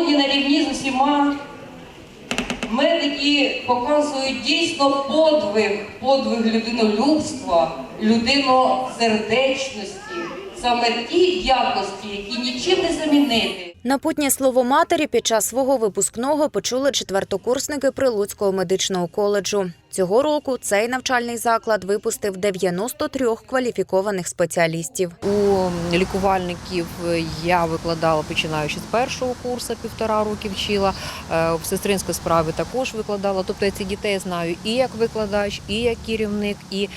сьогодні на рівні з усіма медики показують дійсно подвиг, подвиг людинолюбства, людиносердечності, саме ті якості, які нічим не замінити. Напутнє слово матері під час свого випускного почули четвертокурсники Прилуцького медичного коледжу. Цього року цей навчальний заклад випустив 93 кваліфікованих спеціалістів. У лікувальників я викладала починаючи з першого курсу, півтора роки вчила. Е, В сестринській справі також викладала. Тобто я цих дітей знаю і як викладач, і як керівник. І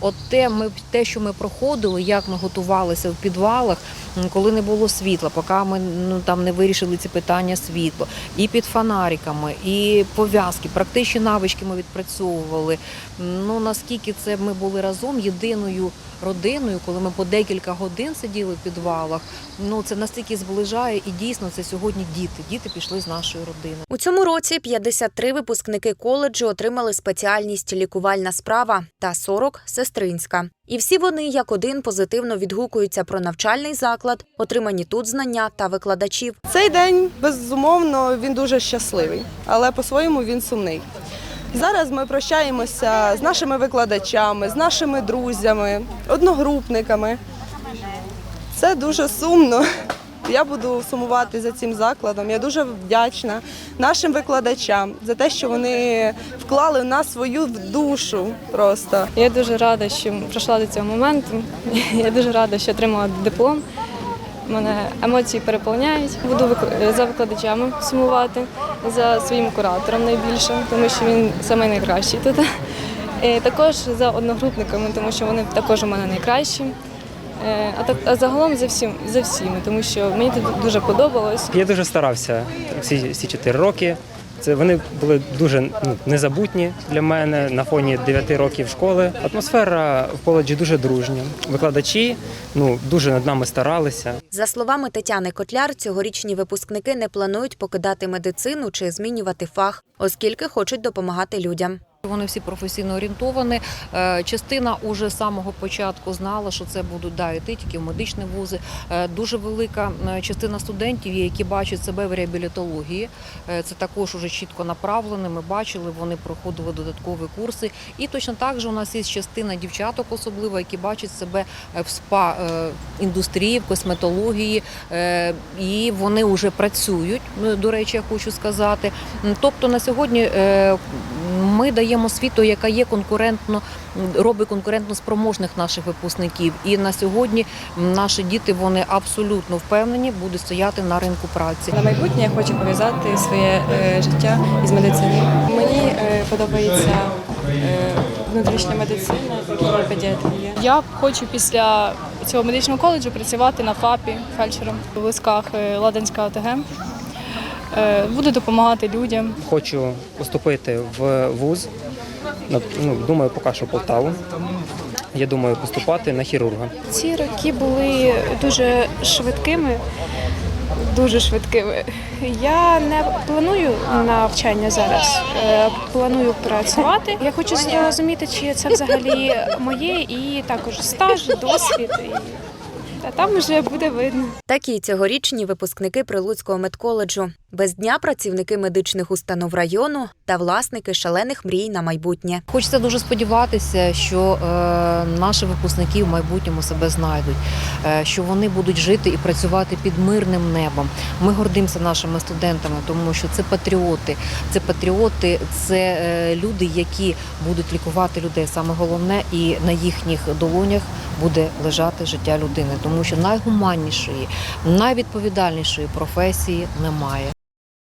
от те, ми, те, що ми проходили, як ми готувалися в підвалах, коли не було світла, поки ми ну, там не вирішили ці питання світло, і під фонариками, і пов'язки, практичні навички ми відпрацьовували. Ну наскільки це ми були разом єдиною родиною, коли ми по декілька годин сиділи в підвалах. Ну це настільки зближає, і дійсно це сьогодні діти. Діти пішли з нашої родини. У цьому році 53 випускники коледжу отримали спеціальність лікувальна справа та 40 – сестринська. І всі вони як один позитивно відгукуються про навчальний заклад, отримані тут знання та викладачів. Цей день, безумовно, він дуже щасливий, але по-своєму він сумний. Зараз ми прощаємося з нашими викладачами, з нашими друзями, одногрупниками. Це дуже сумно. Я буду сумувати за цим закладом. Я дуже вдячна нашим викладачам за те, що вони вклали в нас свою душу просто. Я дуже рада, що пройшла до цього моменту. Я дуже рада, що отримала диплом. Мене емоції переповняють. Буду вик- за викладачами сумувати, за своїм куратором найбільше, тому що він саме найкращий тут. І також за одногрупниками, тому що вони також у мене найкращі. Е, А так а загалом за всім за всіми, тому що мені тут дуже подобалось. Я дуже старався всі ці чотири роки. Це вони були дуже ну, незабутні для мене на фоні 9 років школи. Атмосфера в коледжі дуже дружня. Викладачі ну дуже над нами старалися. За словами Тетяни Котляр, цьогорічні випускники не планують покидати медицину чи змінювати фах, оскільки хочуть допомагати людям. Вони всі професійно орієнтовані. Е, Частина уже з самого початку знала, що це будуть да, йти тільки в медичні вузи. Е, Дуже велика е, частина студентів, які бачать себе в реабілітології. Це також уже чітко направлено. Ми бачили, вони проходили додаткові курси. І точно так же у нас є частина дівчаток, особливо, які бачать себе в спа індустрії, в косметології, і вони вже працюють. ну, До речі, я хочу сказати. Тобто на сьогодні ми даємо світу, яка є конкурентно, робить конкурентно спроможних наших випускників. І на сьогодні наші діти вони абсолютно впевнені будуть стояти на ринку праці. На майбутнє я хочу пов'язати своє е, життя із медициною. Мені е, подобається е, внутрішня медицина педіатрія. Я хочу після цього медичного коледжу працювати на ФАПі фельдшером в Лисках Ладанська ОТГ. Е, Буду допомагати людям. Хочу поступити в вуз. Ну, думаю, поки що Полтаву. Я думаю поступати на хірурга. Ці роки були дуже швидкими, дуже швидкими. Я не планую навчання зараз, е, планую працювати. Я хочу зрозуміти, чи це взагалі моє, і також стаж, досвід. І... А там вже буде видно. Такі цьогорічні випускники Прилуцького медколеджу. Без дня працівники медичних установ району та власники шалених мрій на майбутнє. Хочеться дуже сподіватися, що е, наші випускники в майбутньому себе знайдуть, е, що вони будуть жити і працювати під мирним небом. Ми гордимося нашими студентами, тому що це патріоти. Це патріоти, це е, люди, які будуть лікувати людей. Саме головне, і на їхніх долонях буде лежати життя людини, тому що найгуманнішої, найвідповідальнішої професії немає.